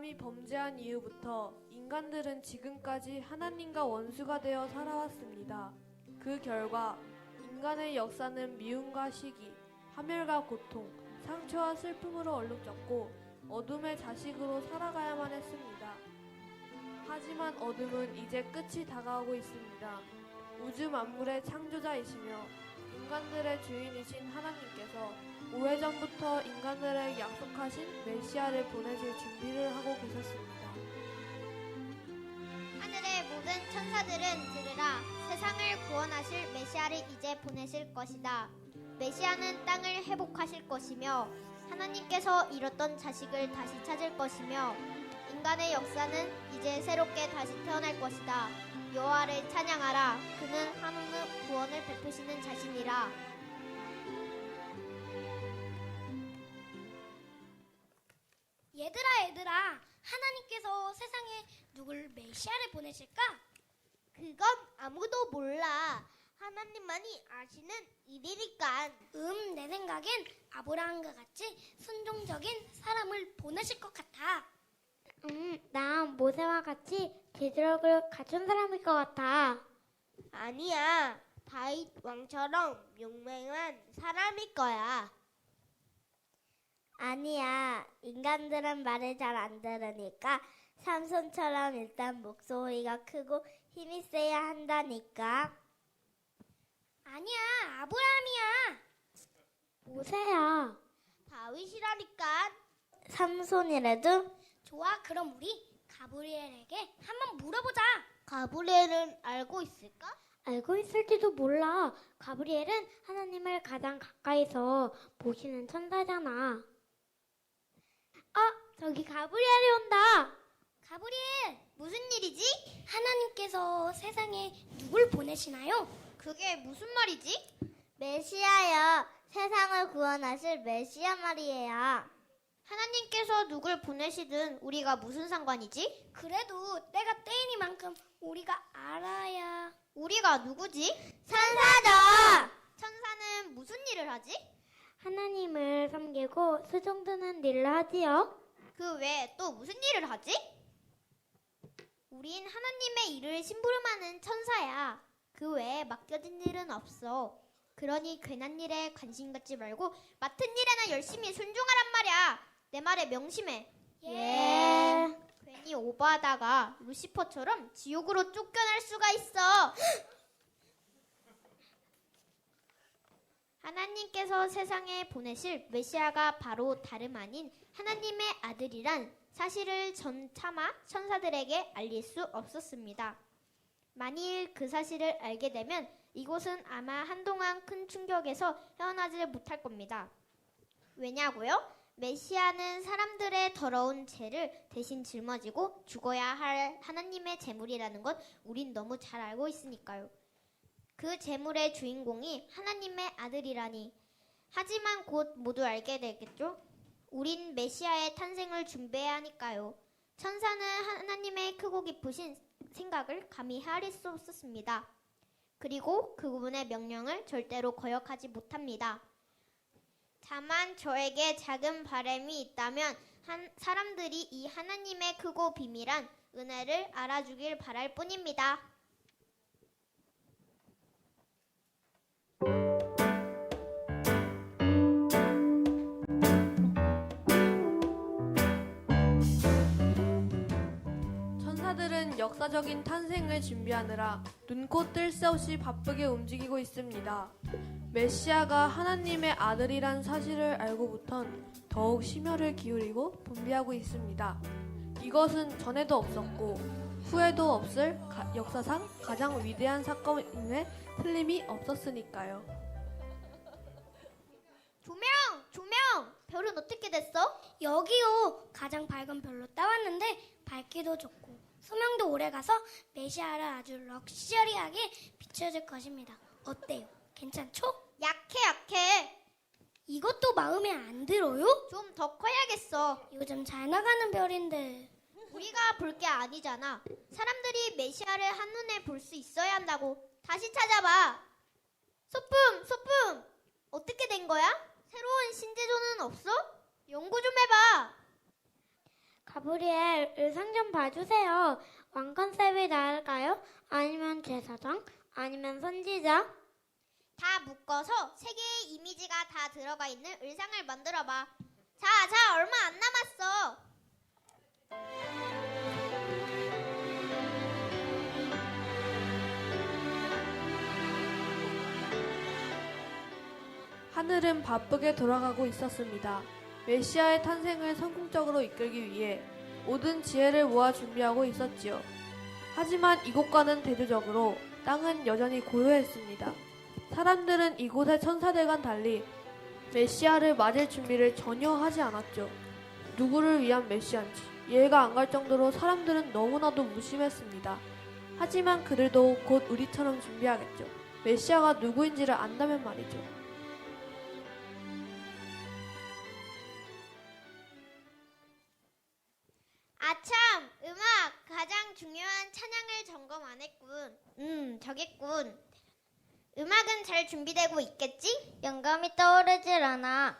아담이 범죄한 이후부터 인간들은 지금까지 하나님과 원수가 되어 살아왔습니다. 그 결과 인간의 역사는 미움과 시기, 파멸과 고통, 상처와 슬픔으로 얼룩졌고 어둠의 자식으로 살아가야만 했습니다. 하지만 어둠은 이제 끝이 다가오고 있습니다. 우주 만물의 창조자이시며 인간들의 주인이신 하나님께서 오래전부터 인간들에게 약속하신 메시아를 보내실 준비를 하고 계셨습니다. 하늘의 모든 천사들은 들으라 세상을 구원하실 메시아를 이제 보내실 것이다. 메시아는 땅을 회복하실 것이며 하나님께서 잃었던 자식을 다시 찾을 것이며 인간의 역사는 이제 새롭게 다시 태어날 것이다. 여호와를 찬양하라. 그는 한없는 구원을 베푸시는 자신이라. 얘들아 얘들아 하나님께서 세상에 누굴 메시아를 보내실까? 그건 아무도 몰라. 하나님만이 아시는 일이니까. 음 내 생각엔 아브라함과 같이 순종적인 사람을 보내실 것 같아 음, 난 모세와 같이 제주력을 갖춘 사람일 것 같아. 아니야. 다윗 왕처럼 용맹한 사람일 거야. 아니야. 인간들은 말을 잘 안 들으니까 삼손처럼 일단 목소리가 크고 힘이 세야 한다니까. 아니야 아브라함이야 모세야. 다윗이라니까. 삼손이라도 좋아 그럼 우리 가브리엘에게 한번 물어보자 가브리엘은 알고 있을까? 알고 있을지도 몰라. 가브리엘은 하나님을 가장 가까이서 보시는 천사잖아. 아, 저기 가브리엘이 온다. 가브리엘 무슨 일이지? 하나님께서 세상에 누굴 보내시나요? 그게 무슨 말이지? 메시아요. 세상을 구원하실 메시아 말이에요. 하나님께서 누굴 보내시든 우리가 무슨 상관이지? 그래도 때가 때이니만큼 우리가 알아야 우리가 누구지? 천사죠. 천사는 무슨 일을 하지? 하나님을 섬기고 수종드는 일을 하지요. 그 외에 또 무슨 일을 하지? 우린 하나님의 일을 심부름하는 천사야. 그 외에 맡겨진 일은 없어. 그러니 괜한 일에 관심 갖지 말고 맡은 일에나 열심히 순종하란 말이야. 내 말에 명심해. 예. 괜히 오버하다가 루시퍼처럼 지옥으로 쫓겨날 수가 있어. 하나님께서 세상에 보내실 메시아가 바로 다름 아닌 하나님의 아들이란 사실을 전차마 천사들에게 알릴 수 없었습니다. 만일 그 사실을 알게 되면 이곳은 아마 한동안 큰 충격에서 헤어나지 못할 겁니다. 왜냐고요? 메시아는 사람들의 더러운 죄를 대신 짊어지고 죽어야 할 하나님의 재물이라는 것 우린 너무 잘 알고 있으니까요. 그 재물의 주인공이 하나님의 아들이라니. 하지만 곧 모두 알게 되겠죠? 우린 메시아의 탄생을 준비해야 하니까요. 천사는 하나님의 크고 깊으신 생각을 감히 헤아릴 수 없었습니다. 그리고 그분의 명령을 절대로 거역하지 못합니다. 다만 저에게 작은 바람이 있다면 한, 사람들이 이 하나님의 크고 비밀한 은혜를 알아주길 바랄 뿐입니다. 천사들은 역사적인 탄생을 준비하느라 눈코 뜰 새 없이 바쁘게 움직이고 있습니다. 메시아가 하나님의 아들이란 사실을 알고부턴 더욱 심혈을 기울이고 분비하고 있습니다. 이것은 전에도 없었고 후에도 없을 가- 역사상 가장 위대한 사건임에 틀림이 없었으니까요. 조명! 조명! 별은 어떻게 됐어? 여기요 가장 밝은 별로 따왔는데 밝기도 좋고 소명도 오래 가서 메시아를 아주 럭셔리하게 비춰줄 것입니다 어때요? 괜찮죠? 약해, 약해. 이것도 마음에 안 들어요? 좀 더 커야겠어. 요즘 잘 나가는 별인데 우리가 볼 게 아니잖아. 사람들이 메시아를 한눈에 볼 수 있어야 한다고. 다시 찾아봐. 소품, 소품! 어떻게 된 거야? 새로운 신제조는 없어? 연구 좀 해봐. 가브리엘 의상 좀 봐주세요. 왕 컨셉이 나을까요? 아니면 제사장? 아니면 선지자? 다 묶어서 세 개의 이미지가 다 들어가 있는 의상을 만들어봐. 자, 자, 얼마 안 남았어. 하늘은 바쁘게 돌아가고 있었습니다. 메시아의 탄생을 성공적으로 이끌기 위해 모든 지혜를 모아 준비하고 있었지요. 하지만 이곳과는 대조적으로 땅은 여전히 고요했습니다. 사람들은 이곳의 천사들과는 달리 메시아를 맞을 준비를 전혀 하지 않았죠. 누구를 위한 메시아인지 이해가 안 갈 정도로 사람들은 너무나도 무심했습니다. 하지만 그들도 곧 우리처럼 준비하겠죠. 메시아가 누구인지를 안다면 말이죠. 찬양을 점검 안 했군. 음, 저겠군. 음악은 잘 준비되고 있겠지? 영감이 떠오르질 않아.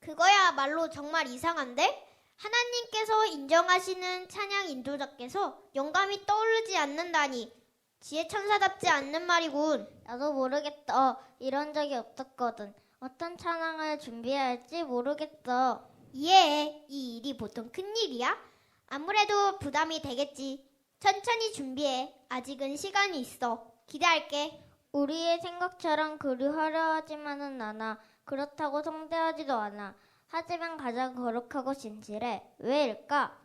그거야말로 정말 이상한데? 하나님께서 인정하시는 찬양 인도자께서 영감이 떠오르지 않는다니 지혜 천사답지 않는 말이군. 나도 모르겠어. 이런 적이 없었거든. 어떤 찬양을 준비해야 할지 모르겠어. 이해해. 이 일이 보통 큰 일이야? 아무래도 부담이 되겠지. 천천히 준비해. 아직은 시간이 있어. 기대할게. 우리의 생각처럼 그리 화려하지만은 않아. 그렇다고 성대하지도 않아. 하지만 가장 거룩하고 진실해. 왜일까?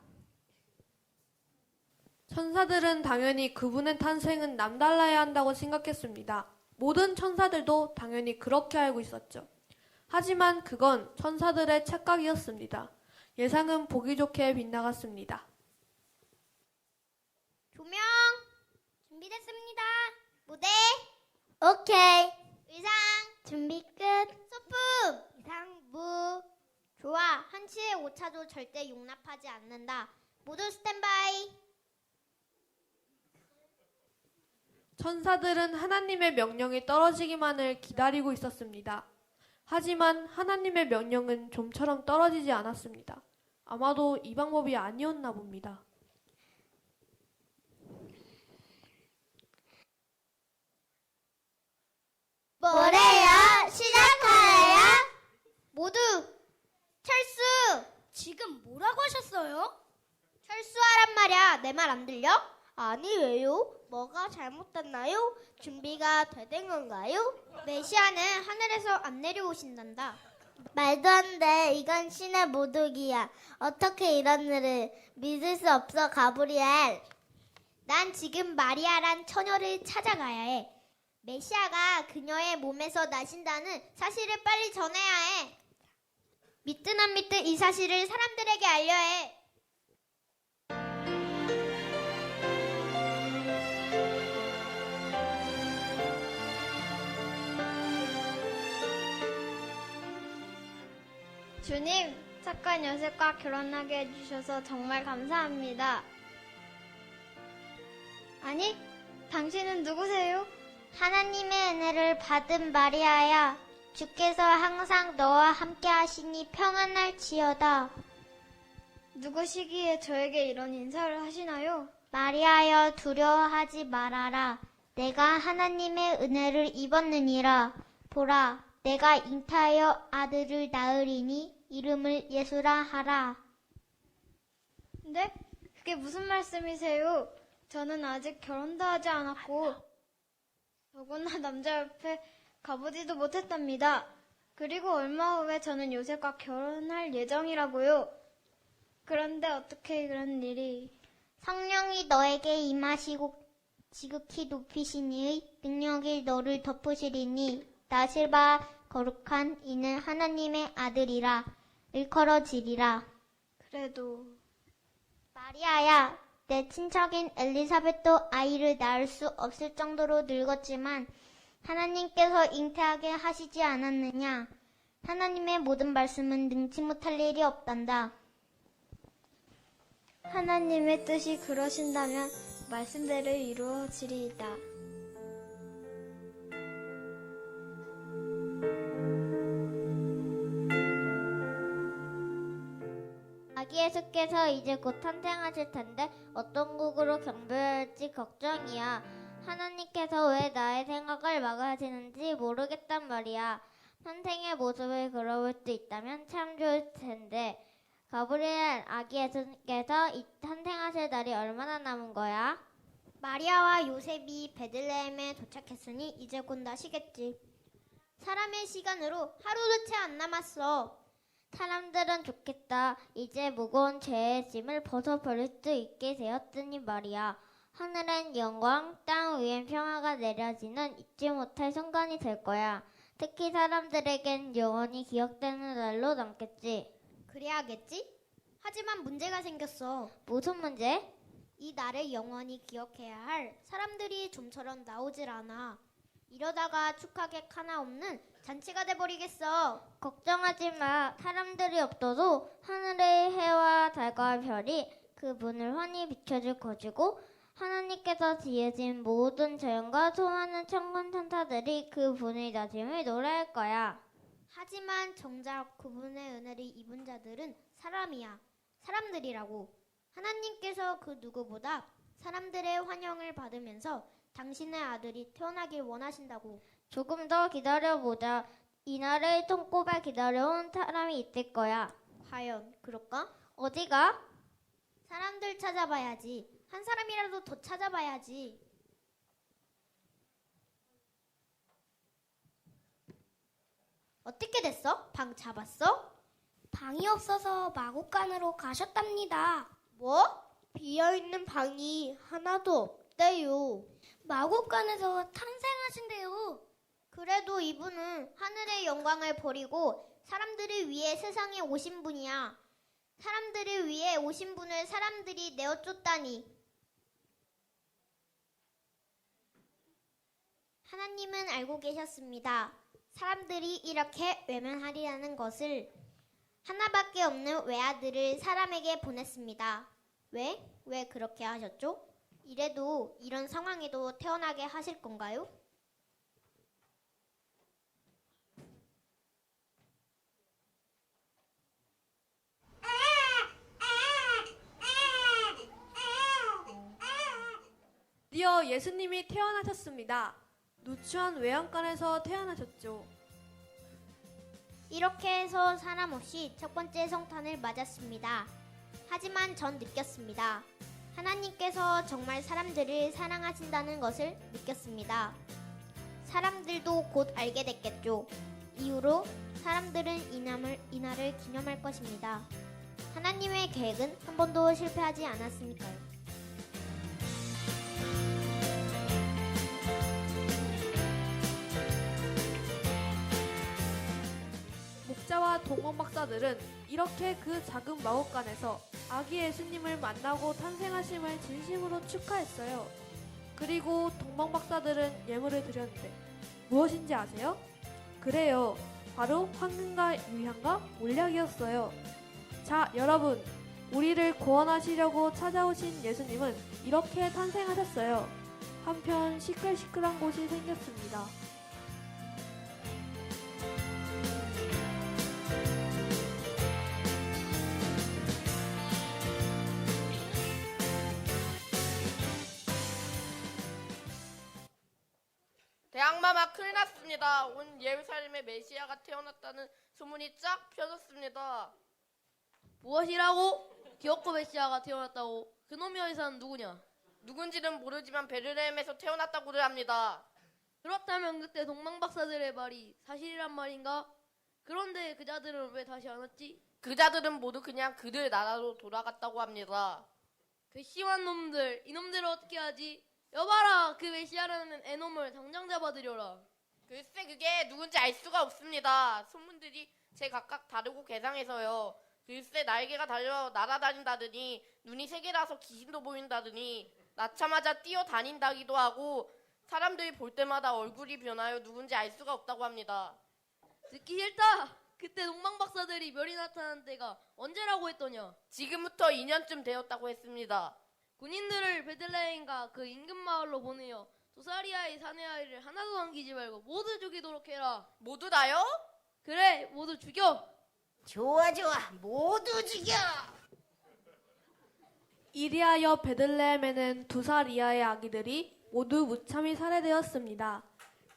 천사들은 당연히 그분의 탄생은 남달라야 한다고 생각했습니다. 모든 천사들도 당연히 그렇게 알고 있었죠. 하지만 그건 천사들의 착각이었습니다. 예상은 보기 좋게 빗나갔습니다. 조명 준비됐습니다. 무대 오케이. 의상 준비 끝. 소품 이상부 좋아 한치의 오차도 절대 용납하지 않는다. 모두 스탠바이. 천사들은 하나님의 명령이 떨어지기만을 기다리고 있었습니다. 하지만 하나님의 명령은 좀처럼 떨어지지 않았습니다. 아마도 이 방법이 아니었나 봅니다. 뭐래요? 시작하래요? 모두 철수 지금 뭐라고 하셨어요? 철수하란 말이야. 내 말 안 들려? 아니에요. 뭐가 잘못됐나요? 준비가 되된 건가요? 메시아는 하늘에서 안 내려오신단다. 말도 안 돼. 이건 신의 모독이야. 어떻게 이런 일을 믿을 수 없어, 가브리엘. 난 지금 마리아란 처녀를 찾아가야 해. 메시아가 그녀의 몸에서 나신다는 사실을 빨리 전해야 해. 믿든 안 믿든 이 사실을 사람들에게 알려야 해. 주님, 착한 요셉과 결혼하게 해주셔서 정말 감사합니다. 아니, 당신은 누구세요? 하나님의 은혜를 받은 마리아야. 주께서 항상 너와 함께 하시니 평안할지어다. 누구시기에 저에게 이런 인사를 하시나요? 마리아여 두려워하지 말아라. 내가 하나님의 은혜를 입었느니라. 보라, 내가 잉타하여 아들을 낳으리니 이름을 예수라 하라. 네? 그게 무슨 말씀이세요? 저는 아직 결혼도 하지 않았고, 더구나 남자 옆에 가보지도 못했답니다. 그리고 얼마 후에 저는 요셉과 결혼할 예정이라고요. 그런데 어떻게 그런 일이... 성령이 너에게 임하시고 지극히 높이시니의 능력이 너를 덮으시리니 나실바 거룩한 이는 하나님의 아들이라 일컬어지리라. 그래도... 마리아야, 내 친척인 엘리사벳도 아이를 낳을 수 없을 정도로 늙었지만 하나님께서 잉태하게 하시지 않았느냐? 하나님의 모든 말씀은 능치 못할 일이 없단다. 하나님의 뜻이 그러신다면 말씀대로 이루어지리이다. 예수께서 이제 곧 탄생하실 텐데 어떤 곡으로 경배해야 할지 걱정이야. 하나님께서 왜 나의 생각을 막으시는지 모르겠단 말이야. 탄생의 모습을 그려볼 수 있다면 참 좋을 텐데. 가브리엘 아기 예수께서 이 탄생하실 날이 얼마나 남은 거야? 마리아와 요셉이 베들레헴에 도착했으니 이제 곧 나시겠지. 사람의 시간으로 하루도 채 안 남았어. 사람들은 좋겠다. 이제 무거운 죄의 짐을 벗어버릴 수 있게 되었으니 말이야. 하늘엔 영광, 땅 위엔 평화가 내려지는 잊지 못할 순간이 될 거야. 특히 사람들에겐 영원히 기억되는 날로 남겠지. 그래야겠지? 하지만 문제가 생겼어. 무슨 문제? 이 날을 영원히 기억해야 할 사람들이 좀처럼 나오질 않아. 이러다가 축하객 하나 없는 잔치가 돼버리겠어. 걱정하지 마. 사람들이 없어도 하늘의 해와 달과 별이 그 문을 환히 비춰줄 것이고 하나님께서 지으신 모든 자연과 수많은 천군 천사들이 그 분의 나짐을 노래할 거야. 하지만 정작 그분의 은혜를 입은 자들은 사람이야. 사람들이라고. 하나님께서 그 누구보다 사람들의 환영을 받으면서 당신의 아들이 태어나길 원하신다고. 조금 더 기다려보자. 이 날을 손꼽아 기다려온 사람이 있을 거야. 과연 그럴까? 어디가? 사람들 찾아봐야지. 한 사람이라도 더 찾아봐야지. 어떻게 됐어? 방 잡았어? 방이 없어서 마곡간으로 가셨답니다. 뭐? 비어있는 방이 하나도 없대요. 마곡간에서 탄생하신대요. 그래도 이분은 하늘의 영광을 버리고 사람들을 위해 세상에 오신 분이야. 사람들을 위해 오신 분을 사람들이 내어쫓다니. 하나님은 알고 계셨습니다. 사람들이 이렇게 외면하리라는 것을 하나밖에 없는 외아들을 사람에게 보냈습니다. 왜? 왜 그렇게 하셨죠? 이래도 이런 상황에도 태어나게 하실 건가요? 드디어 예수님이 태어나셨습니다. 누추한 외양간에서 태어나셨죠. 이렇게 해서 사람 없이 첫 번째 성탄을 맞았습니다. 하지만 전 느꼈습니다. 하나님께서 정말 사람들을 사랑하신다는 것을 느꼈습니다. 사람들도 곧 알게 됐겠죠. 이후로 사람들은 이날을, 이날을 기념할 것입니다. 하나님의 계획은 한 번도 실패하지 않았으니까요. 목자와 동원 박사들은 이렇게 그 작은 마곡간에서 아기 예수님을 만나고 탄생하심을 진심으로 축하했어요. 그리고 동방 박사들은 예물을 드렸는데 무엇인지 아세요? 그래요. 바로 황금과 유향과 몰약이었어요. 자, 여러분. 우리를 구원하시려고 찾아오신 예수님은 이렇게 탄생하셨어요. 한편 시끌시끌한 곳이 생겼습니다. 큰일 났습니다. 온 예루살렘에 메시아가 태어났다는 소문이 쫙 펴졌습니다. 무엇이라고? 기어코 메시아가 태어났다고? 그놈의 의사는 누구냐? 누군지는 모르지만 베르레헴에서 태어났다고들 합니다. 그렇다면 그때 동방 박사들의 말이 사실이란 말인가? 그런데 그 자들은 왜 다시 안 왔지? 그자들은 모두 그냥 그들 나라로 돌아갔다고 합니다. 괘씸한 놈들, 이놈들을 어떻게 하지? 여봐라, 그 메시아라는 애놈을 당장 잡아들여라. 글쎄 그게 누군지 알 수가 없습니다. 소문들이 제 각각 다르고 개상해서요. 글쎄 날개가 달려 날아다닌다더니 눈이 세 개라서 귀신도 보인다더니 낳자마자 뛰어다닌다기도 하고 사람들이 볼 때마다 얼굴이 변하여 누군지 알 수가 없다고 합니다. 듣기 싫다! 그때 동방박사들이 별이 나타난 때가 언제라고 했더냐? 지금부터 2년쯤 되었다고 했습니다. 군인들을 베들레헴과 그 인근 마을로 보내어 조사리아의 사내 아이를 하나도 남기지 말고 모두 죽이도록 해라. 모두 다요? 그래, 모두 죽여! 좋아 좋아 모두 죽여 이리하여 베들레헴에는 두 살 이하의 아기들이 모두 무참히 살해되었습니다.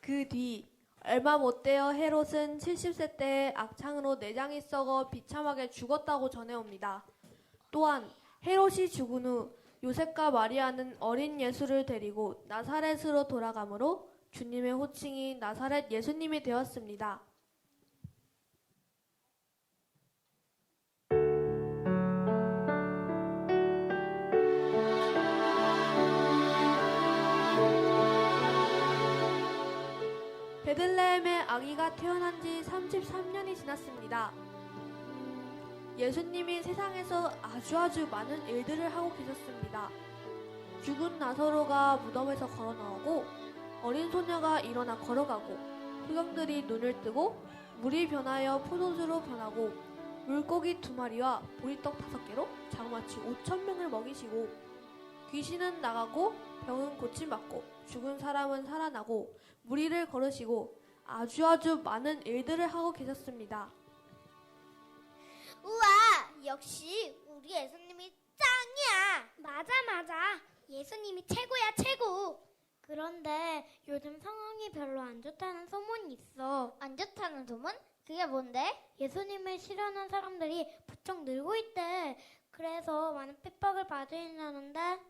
그 뒤 얼마 못되어 헤롯은 70세 때에 악창으로 내장이 썩어 비참하게 죽었다고 전해옵니다. 또한 헤롯이 죽은 후 요셉과 마리아는 어린 예수를 데리고 나사렛으로 돌아가므로 주님의 호칭이 나사렛 예수님이 되었습니다. 베들레헴의 아기가 태어난 지 33년이 지났습니다. 음, 예수님이 세상에서 아주 아주 많은 일들을 하고 계셨습니다. 죽은 나사로가 무덤에서 걸어 나오고 어린 소녀가 일어나 걸어가고 소경들이 눈을 뜨고 물이 변하여 포도주로 변하고 물고기 두 마리와 보리떡 다섯 개로 장마치 5천 명을 먹이시고 귀신은 나가고 병은 고침받고 죽은 사람은 살아나고 무리를 걸으시고 아주 아주 많은 일들을 하고 계셨습니다. 역시 우리 예수님이 짱이야. 맞아, 맞아. 예수님이 최고야, 최고. 그런데 요즘 상황이 별로 안 좋다는 소문이 있어. 안 좋다는 소문? 그게 뭔데? 예수님을 싫어하는 사람들이 부쩍 늘고 있대. 그래서 많은 핍박을 받으려는데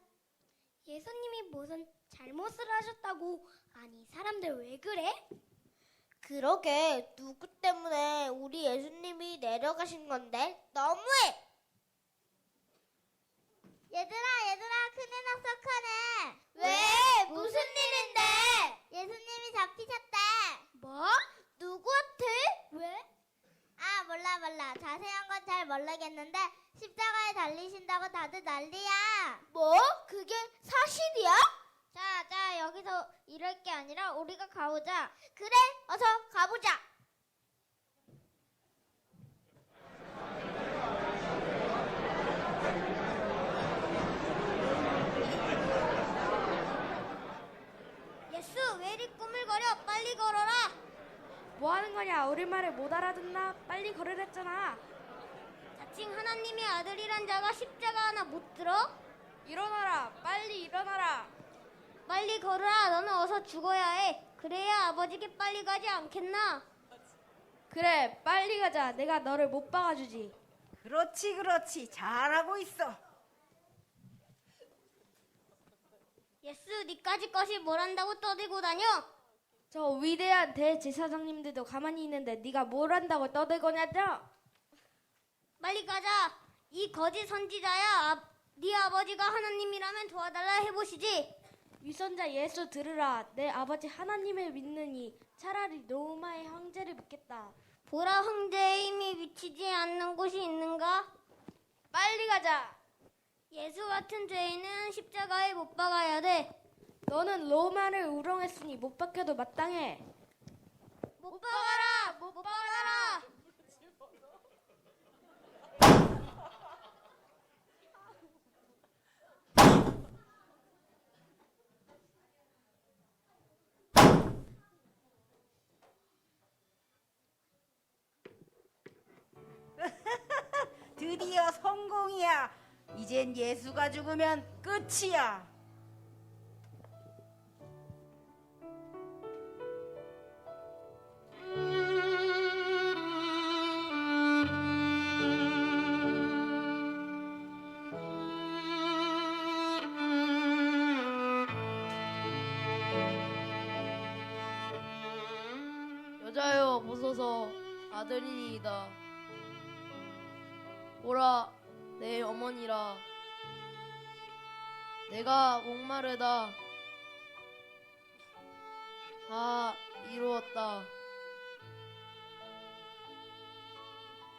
예수님이 무슨 잘못을 하셨다고. 아니, 사람들 왜 그래? 그러게 누구 때문에 우리 예수님이 내려가신 건데 너무해. 얘들아, 얘들아, 큰일 났어, 큰일. 왜? 무슨 일인데? 예수님이 잡히셨대. 뭐? 누구한테? 왜? 아, 몰라, 몰라. 자세한 건 잘 모르겠는데 십자가에 달리신다고 다들 난리야. 뭐? 그게 사실이야? 여기서 이럴 게 아니라 우리가 가보자. 그래, 어서 가보자. 예수, 왜 이리 꾸물거려? 빨리 걸어라. 뭐 하는 거냐? 우리 말을 못 알아듣나? 빨리 걸으랬잖아. 자칭 하나님의 아들이란 자가 십자가 하나 못 들어? 일어나라. 빨리 일어나라. 빨리 걸어라. 너는 어서 죽어야 해. 그래야 아버지께 빨리 가지 않겠나? 그래, 빨리 가자. 내가 너를 못 박아주지. 그렇지, 그렇지. 잘하고 있어. 예수, 니까지 것이 뭘 한다고 떠들고 다녀? 저 위대한 대제사장님들도 가만히 있는데 네가 뭘 한다고 떠들거냐죠? 빨리 가자. 이 거짓 선지자야. 아, 네 아버지가 하나님이라면 도와달라 해보시지. 위선자 예수 들으라. 내 아버지 하나님을 믿느니 차라리 로마의 황제를 믿겠다. 보라 황제의 힘이 미치지 않는 곳이 있는가? 빨리 가자. 예수 같은 죄인은 십자가에 못 박아야 돼. 너는 로마를 우롱했으니 못 박혀도 마땅해. 못 박아라! 못 박아라! 드디어 성공이야. 이젠 예수가 죽으면 끝이야. 여자여 보소서 아들이니이다. 내 어머니라. 내가 목마르다. 다 이루었다.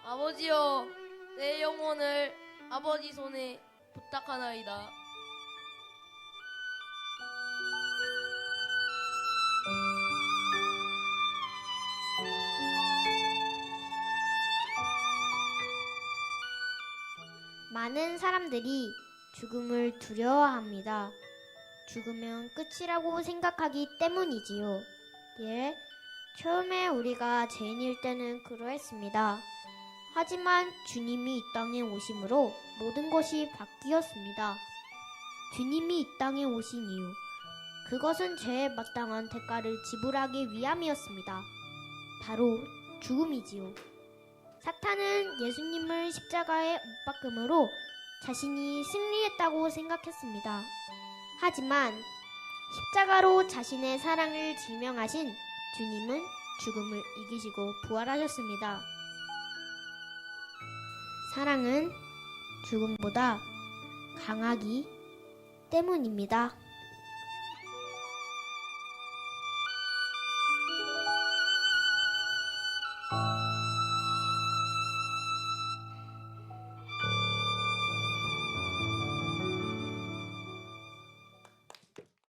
아버지여 내 영혼을 아버지 손에 부탁하나이다. 많은 사람들이 죽음을 두려워합니다. 죽으면 끝이라고 생각하기 때문이지요. 예, 처음에 우리가 죄인일 때는 그러했습니다. 하지만 주님이 이 땅에 오심으로 모든 것이 바뀌었습니다. 주님이 이 땅에 오신 이유, 그것은 죄에 마땅한 대가를 지불하기 위함이었습니다. 바로 죽음이지요. 사탄은 예수님을 십자가에 못 박음으로 자신이 승리했다고 생각했습니다. 하지만 십자가로 자신의 사랑을 증명하신 주님은 죽음을 이기시고 부활하셨습니다. 사랑은 죽음보다 강하기 때문입니다.